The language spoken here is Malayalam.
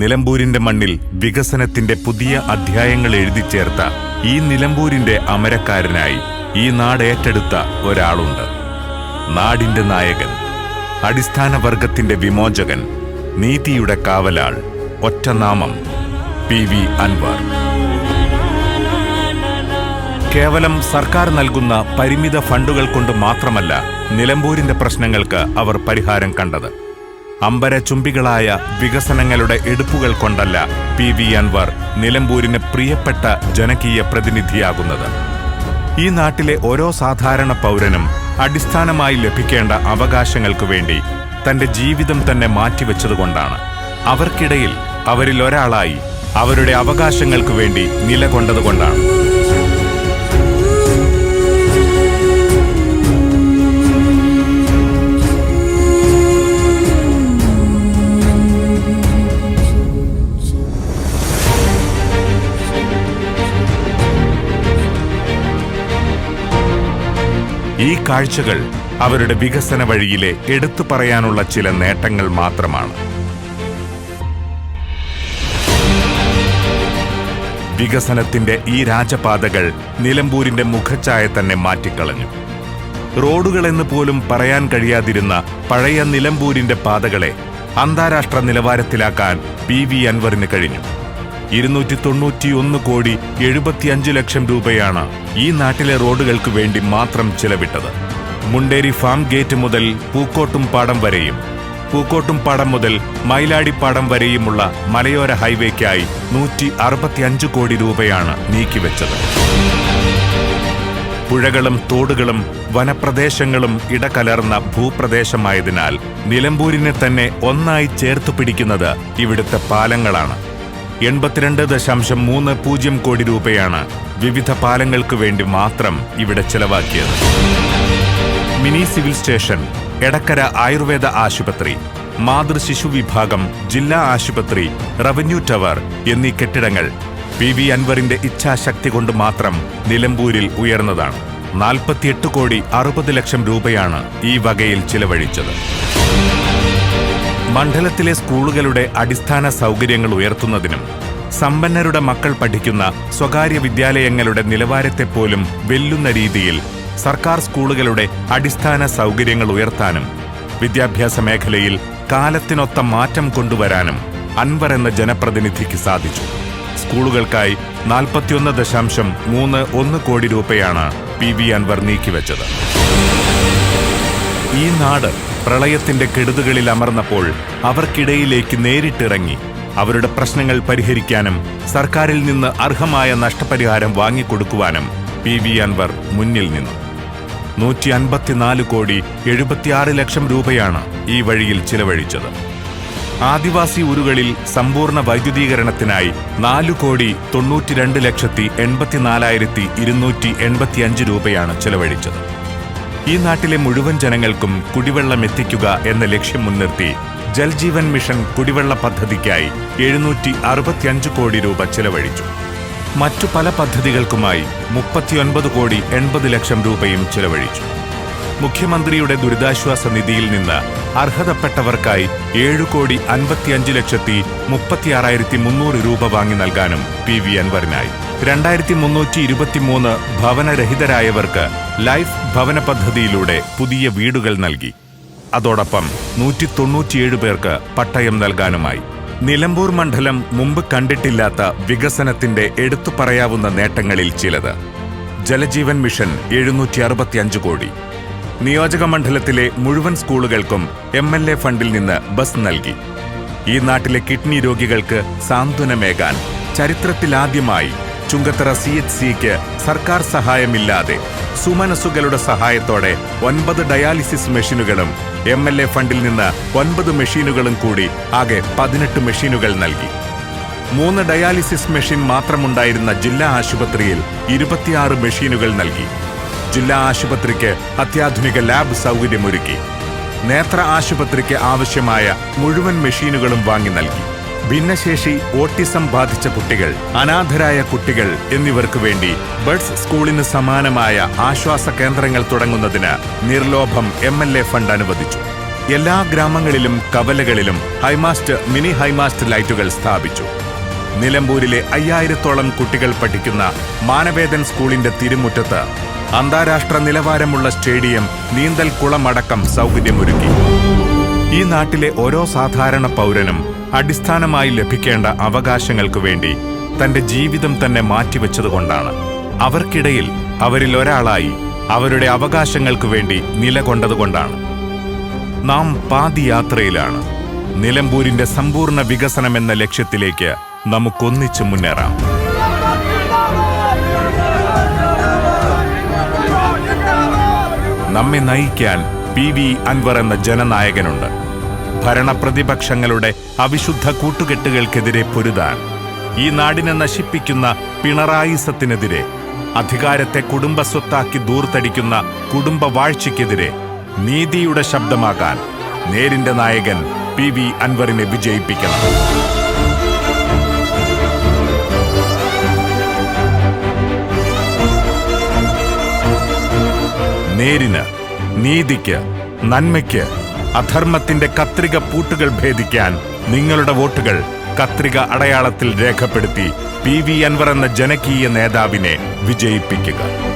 നിലമ്പൂരിന്റെ മണ്ണിൽ വികസനത്തിന്റെ പുതിയ അധ്യായങ്ങൾ എഴുതി ചേർത്ത ഈ നിലമ്പൂരിന്റെ അമരക്കാരനായി ഈ നാട് ഏറ്റെടുത്ത ഒരാളുണ്ട്. നാടിന്റെ നായകൻ അടിസ്ഥാന വർഗത്തിന്റെ വിമോചകൻ നീതിയുടെ കാവലാൾ ഒറ്റനാമം പി വി അൻവർ. കേവലം സർക്കാർ നൽകുന്ന പരിമിത ഫണ്ടുകൾ കൊണ്ട് മാത്രമല്ല നിലമ്പൂരിന്റെ പ്രശ്നങ്ങൾക്ക് അവർ പരിഹാരം കണ്ടത്. അമ്പരചുംബികളായ വികസനങ്ങളുടെ എടുപ്പുകൾ കൊണ്ടല്ല പി വി അൻവർ നിലമ്പൂരിന് പ്രിയപ്പെട്ട ജനകീയ പ്രതിനിധിയാകുന്നത്. ഈ നാട്ടിലെ ഓരോ സാധാരണ പൗരനും അടിസ്ഥാനമായി ലഭിക്കേണ്ട അവകാശങ്ങൾക്കു വേണ്ടി തന്റെ ജീവിതം തന്നെ മാറ്റിവെച്ചതുകൊണ്ടാണ്. അവർക്കിടയിൽ അവരിൽ ഒരാളായി അവരുടെ അവകാശങ്ങൾക്കു വേണ്ടി നിലകൊണ്ടതുകൊണ്ടാണ്. ഈ കാഴ്ചകൾ അവരുടെ വികസന വഴിയിലെ എടുത്തു പറയാനുള്ള ചില നേട്ടങ്ങൾ മാത്രമാണ്. വികസനത്തിന്റെ ഈ രാജപാതകൾ നിലമ്പൂരിന്റെ മുഖച്ഛായ തന്നെ മാറ്റിക്കളഞ്ഞു. റോഡുകളെന്ന് പോലും പറയാൻ കഴിയാതിരുന്ന പഴയ നിലമ്പൂരിന്റെ പാതകളെ അന്താരാഷ്ട്ര നിലവാരത്തിലാക്കാൻ പി വി അൻവറിന് കഴിഞ്ഞു. ഇരുന്നൂറ്റി തൊണ്ണൂറ്റിയൊന്ന് കോടി എഴുപത്തിയഞ്ച് ലക്ഷം രൂപയാണ് ഈ നാട്ടിലെ റോഡുകൾക്ക് വേണ്ടി മാത്രം ചിലവിട്ടത്. മുണ്ടേരി ഫാം ഗേറ്റ് മുതൽ പൂക്കോട്ടും പാടം വരെയും പൂക്കോട്ടും പാടം മുതൽ മയിലാടിപ്പാടം വരെയുമുള്ള മലയോര ഹൈവേക്കായി നൂറ്റി അറുപത്തിയഞ്ച് കോടി രൂപയാണ് നീക്കിവെച്ചത്. പുഴകളും തോടുകളും വനപ്രദേശങ്ങളും ഇടകലർന്ന ഭൂപ്രദേശമായതിനാൽ നിലമ്പൂരിനെ തന്നെ ഒന്നായി ചേർത്തു പിടിക്കുന്നത് ഇവിടുത്തെ പാലങ്ങളാണ്. എൺപത്തിരണ്ട് ദശാംശം മൂന്ന് പൂജ്യം കോടി രൂപയാണ് വിവിധ പാലങ്ങൾക്ക് വേണ്ടി മാത്രം ഇവിടെ ചെലവാക്കിയത്. Mini civil station Edakkara Ayurveda ആശുപത്രി മാതൃശിശു വിഭാഗം ജില്ലാ ആശുപത്രി റവന്യൂ ടവർ എന്നീ കെട്ടിടങ്ങൾ പി വി അൻവറിന്റെ ഇച്ഛാശക്തി കൊണ്ട് മാത്രം നിലമ്പൂരിൽ ഉയർന്നതാണ്. നാൽപ്പത്തിയെട്ട് കോടി അറുപത് ലക്ഷം രൂപയാണ് ഈ വകയിൽ ചിലവഴിച്ചത്. മണ്ഡലത്തിലെ സ്കൂളുകളുടെ അടിസ്ഥാന സൗകര്യങ്ങൾ ഉയർത്തുന്നതിനും സമ്പന്നരുടെ മക്കൾ പഠിക്കുന്ന സ്വകാര്യ വിദ്യാലയങ്ങളുടെ നിലവാരത്തെപ്പോലും വെല്ലുന്ന രീതിയിൽ സർക്കാർ സ്കൂളുകളുടെ അടിസ്ഥാന സൗകര്യങ്ങൾ ഉയർത്താനും വിദ്യാഭ്യാസ മേഖലയിൽ കാലത്തിനൊത്ത മാറ്റം കൊണ്ടുവരാനും അൻവർ എന്ന ജനപ്രതിനിധിക്ക് സാധിച്ചു. സ്കൂളുകൾക്കായി നാൽപ്പത്തിയൊന്ന് ദശാംശം മൂന്ന് ഒന്ന് കോടി രൂപയാണ് പി വി അൻവർ നീക്കിവെച്ചത്. ഈ നാട് പ്രളയത്തിന്റെ കെടുതുകളിൽ അമർന്നപ്പോൾ അവർക്കിടയിലേക്ക് നേരിട്ടിറങ്ങി. അവരുടെ പ്രശ്നങ്ങൾ പരിഹരിക്കാനും സർക്കാരിൽ നിന്ന് അർഹമായ നഷ്ടപരിഹാരം വാങ്ങിക്കൊടുക്കുവാനും പി വി അൻവർ മുന്നിൽ നിന്നു. നൂറ്റി അൻപത്തിനാല് കോടി എഴുപത്തിയാറ് ലക്ഷം രൂപയാണ് ഈ വഴിയിൽ ചിലവഴിച്ചത്. ആദിവാസി ഊരുകളിൽ സമ്പൂർണ വൈദ്യുതീകരണത്തിനായി നാലു കോടി തൊണ്ണൂറ്റിരണ്ട് ലക്ഷത്തി എൺപത്തിനാലായിരത്തി ഇരുന്നൂറ്റി എൺപത്തിയഞ്ച് രൂപയാണ് ചെലവഴിച്ചത്. ഈ നാട്ടിലെ മുഴുവൻ ജനങ്ങൾക്കും കുടിവെള്ളം എത്തിക്കുക എന്ന ലക്ഷ്യം മുൻനിർത്തി ജൽജീവൻ മിഷൻ കുടിവെള്ള പദ്ധതിക്കായി എഴുന്നൂറ്റി അറുപത്തിയഞ്ച് കോടി രൂപ ചെലവഴിച്ചു. മറ്റു പല പദ്ധതികൾക്കുമായി മുപ്പത്തിയൊൻപത് കോടി എൺപത് ലക്ഷം രൂപയും ചെലവഴിച്ചു. മുഖ്യമന്ത്രിയുടെ ദുരിതാശ്വാസ നിധിയിൽ നിന്ന് അർഹതപ്പെട്ടവർക്കായി ഏഴു കോടി അൻപത്തിയഞ്ച് ലക്ഷത്തി മുപ്പത്തിയാറായിരത്തി മുന്നൂറ് രൂപ വാങ്ങി നൽകാനും പി വി അൻവറിനായി. രണ്ടായിരത്തി മുന്നൂറ്റി ഇരുപത്തിമൂന്ന് ഭവനരഹിതരായവർക്ക് ലൈഫ് ഭവന പദ്ധതിയിലൂടെ പുതിയ വീടുകൾ നൽകി. അതോടൊപ്പം നൂറ്റി തൊണ്ണൂറ്റിയേഴ് പേർക്ക് പട്ടയം നൽകാനുമായി. നിലമ്പൂർ മണ്ഡലം മുമ്പ് കണ്ടിട്ടില്ലാത്ത വികസനത്തിന്റെ എടുത്തു പറയാവുന്ന നേട്ടങ്ങളിൽ ചിലത്. ജലജീവൻ മിഷൻ എഴുന്നൂറ്റി അറുപത്തിയഞ്ച് കോടി. നിയോജക മണ്ഡലത്തിലെ മുഴുവൻ സ്കൂളുകൾക്കും എം എൽ എ ഫണ്ടിൽ നിന്ന് ബസ് നൽകി. ഈ നാട്ടിലെ കിഡ്നി രോഗികൾക്ക് സാന്ത്വനമേകാൻ ചരിത്രത്തിലാദ്യമായി ചുങ്കത്തറ സി എച്ച് സിക്ക് സർക്കാർ സഹായമില്ലാതെ സുമനസുകളുടെ സഹായത്തോടെ ഒൻപത് ഡയാലിസിസ് മെഷീനുകളും എം എൽ എ ഫണ്ടിൽ നിന്ന് ഒൻപത് മെഷീനുകളും കൂടി ആകെ പതിനെട്ട് മെഷീനുകൾ നൽകി. മൂന്ന് ഡയാലിസിസ് മെഷീൻ മാത്രമുണ്ടായിരുന്ന ജില്ലാ ആശുപത്രിയിൽ ഇരുപത്തിയാറ് മെഷീനുകൾ നൽകി. ജില്ലാ ആശുപത്രിക്ക് അത്യാധുനിക ലാബ് സൗകര്യമൊരുക്കി. നേത്ര ആശുപത്രിക്ക് ആവശ്യമായ മുഴുവൻ മെഷീനുകളും വാങ്ങി നൽകി. ഭിന്നശേഷി ഓട്ടിസം ബാധിച്ച കുട്ടികൾ അനാഥരായ കുട്ടികൾ എന്നിവർക്ക് വേണ്ടി ബഡ്സ് സ്കൂളിന് സമാനമായ ആശ്വാസ കേന്ദ്രങ്ങൾ തുടങ്ങുന്നതിന് നിർലോഭം എം എൽ എ ഫണ്ട് അനുവദിച്ചു. എല്ലാ ഗ്രാമങ്ങളിലും കവലകളിലും ഹൈമാസ്റ്റ് മിനി ഹൈമാസ്റ്റ് ലൈറ്റുകൾ സ്ഥാപിച്ചു. നിലമ്പൂരിലെ അയ്യായിരത്തോളം കുട്ടികൾ പഠിക്കുന്ന മാനവേദൻ സ്കൂളിന്റെ തിരുമുറ്റത്ത് അന്താരാഷ്ട്ര നിലവാരമുള്ള സ്റ്റേഡിയം നീന്തൽ കുളമടക്കം സൗകര്യമൊരുക്കി. ഈ നാട്ടിലെ ഓരോ സാധാരണ പൗരനും അടിസ്ഥാനമായി ലഭിക്കേണ്ട അവകാശങ്ങൾക്കു വേണ്ടി തന്റെ ജീവിതം തന്നെ മാറ്റിവെച്ചതുകൊണ്ടാണ്. അവർക്കിടയിൽ അവരിൽ ഒരാളായി അവരുടെ അവകാശങ്ങൾക്കു വേണ്ടി നിലകൊണ്ടതുകൊണ്ടാണ്. നാം പാതിയാത്രയിലാണ്. നിലമ്പൂരിന്റെ സമ്പൂർണ വികസനം എന്ന ലക്ഷ്യത്തിലേക്ക് നമുക്കൊന്നിച്ച് മുന്നേറാം. നമ്മെ നയിക്കാൻ പി വി അൻവർ എന്ന ജനനായകനുണ്ട്. ഭരണപ്രതിപക്ഷങ്ങളുടെ അവിശുദ്ധ കൂട്ടുകെട്ടുകൾക്കെതിരെ പൊരുതാൻ. ഈ നാടിനെ നശിപ്പിക്കുന്ന പിണറായിസത്തിനെതിരെ അധികാരത്തെ കുടുംബസ്വത്താക്കി ദൂർത്തടിക്കുന്ന കുടുംബ വാഴ്ചയ്ക്കെതിരെ നീതിയുടെ ശബ്ദമാകാൻ നേരിന്റെ നായകൻ പി വി അൻവറിനെ വിജയിപ്പിക്കണം. നേരിന് നീതിക്ക് നന്മയ്ക്ക് അധർമ്മത്തിന്റെ കത്രിക പൂട്ടുകൾ ഭേദിക്കാൻ നിങ്ങളുടെ വോട്ടുകൾ കത്രിക അടയാളത്തിൽ രേഖപ്പെടുത്തി പി വി അൻവർ എന്ന ജനകീയ നേതാവിനെ വിജയിപ്പിക്കുക.